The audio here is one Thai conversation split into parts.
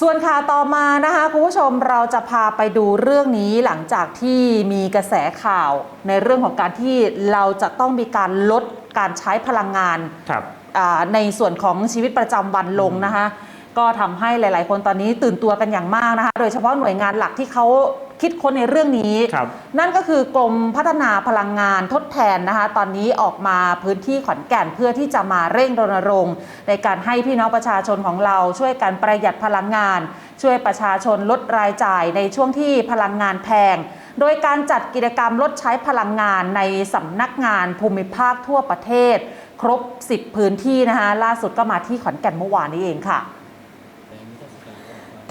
ส่วนข่าวต่อมานะคะคุณผู้ชมเราจะพาไปดูเรื่องนี้หลังจากที่มีกระแสข่าว ในเรื่องของการที่เราจะต้องมีการลดการใช้พลังงานครับอ่าในส่วนของชีวิตประจำวันลงนะคะก็ทำให้หลาย ๆ คนตอนนี้ตื่นตัวกันอย่างมากนะคะโดยเฉพาะหน่วยงานหลักที่เขา คิดค้นในเรื่องนี้ครับนั่นก็คือกรมพัฒนาพลังงานทดแทนนะคะ ตอนนี้ออกมาพื้นที่ขอนแก่นเพื่อที่จะมาเร่งรณรงค์ ในการให้พี่น้องประชาชนของเราช่วยกันประหยัดพลังงาน ช่วยประชาชนลดรายจ่ายในช่วงที่พลังงานแพง โดยการจัดกิจกรรมลดใช้พลังงานในสำนักงานภูมิภาคทั่วประเทศ ครบ 10 พื้นที่นะคะล่าสุดก็มาที่ขอนแก่นเมื่อวานนี้เองค่ะ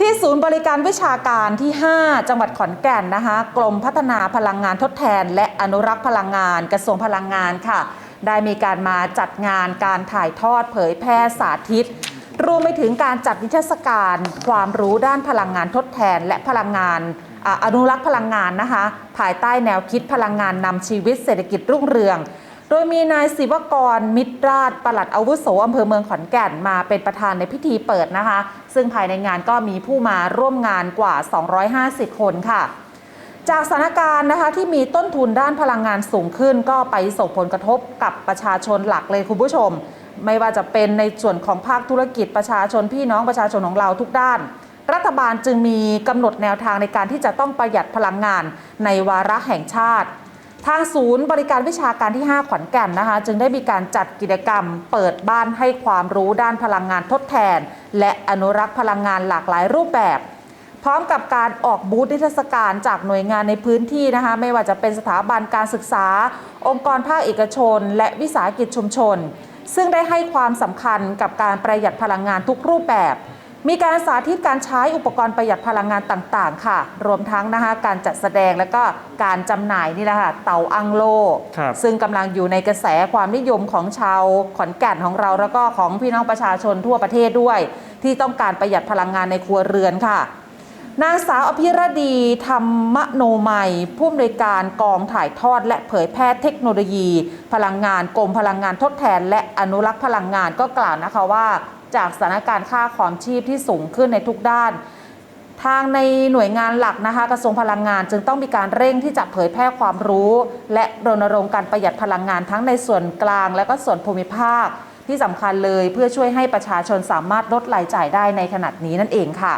ที่ศูนย์บริการวิชาการที่ 5 จังหวัดขอนแก่นนะคะ กรมพัฒนาพลังงานทดแทน และอนุรักษ์พลังงานกระทรวงพลังงานค่ะ ได้มีการมาจัดงานการถ่ายทอดเผยแพร่สาธิต รวมไปถึงการจัดนิทรรศการความรู้ด้านพลังงานทดแทนและพลังงานออนุรักษ์พลังงานนะคะ ภายใต้แนวคิดพลังงานนำชีวิตเศรษฐกิจรุ่งเรือง โดยมีนายศิวกรมิตรราชปลัดอาวุโสอำเภอเมืองขอนแก่นมาเป็นประธานในพิธีเปิดนะคะ ซึ่งภายในงานก็มีผู้มาร่วมงานกว่า 250 คนค่ะ จากสถานการณ์นะคะที่มีต้นทุนด้านพลังงานสูงขึ้น ก็ไปส่งผลกระทบกับประชาชนหลักเลยคุณผู้ชม ไม่ว่าจะเป็นในส่วนของภาคธุรกิจประชาชนพี่น้องประชาชนของเราทุกด้านรัฐบาลจึงมีกำหนดแนวทางในการที่จะต้องประหยัดพลังงานในวาระแห่งชาติ ทางศูนย์บริการวิชาการที่ 5 ขอนแก่นนะคะ จึงได้มีการจัดกิจกรรม เปิดบ้านให้ความรู้ด้านพลังงานทดแทน และอนุรักษ์พลังงานหลากหลายรูปแบบ พร้อมกับการออกบูธนิทรรศการจากหน่วยงานในพื้นที่นะคะ ไม่ว่าจะเป็นสถาบันการศึกษา องค์กรภาคเอกชน และวิสาหกิจชุมชน ซึ่งได้ให้ความสำคัญกับการประหยัดพลังงานทุกรูปแบบ มีการสาธิตการใช้อุปกรณ์ประหยัดพลังงานต่างๆ ค่ะ รวมทั้งนะคะการจัดแสดงและก็การจำหน่ายนี่แหละค่ะเตาอังโล ครับ ซึ่งกำลังอยู่ในกระแสความนิยมของชาวขอนแก่นของเราแล้วก็ของพี่น้องประชาชนทั่วประเทศด้วย ที่ต้องการประหยัดพลังงานในครัวเรือนค่ะ นางสาวอภิรดีธรรมโนมัย ผู้อำนวยการกองถ่ายทอด และเผยแพร่เทคโนโลยี พลังงานกรมพลังงานทดแทน และอนุรักษ์พลังงานก็กล่าวนะคะว่า จากสถานการณ์ค่าของชีพที่สูงขึ้นในทุกด้าน ทางในหน่วยงานหลักนะคะ กระทรวงพลังงานจึงต้องมีการเร่งที่จะเผยแพร่ความรู้ และรณรงค์การประหยัดพลังงานทั้งในส่วนกลาง และก็ส่วนภูมิภาคที่สำคัญเลยเพื่อช่วยให้ประชาชนสามารถลดรายจ่ายได้ในขณะนี้นั่นเองค่ะ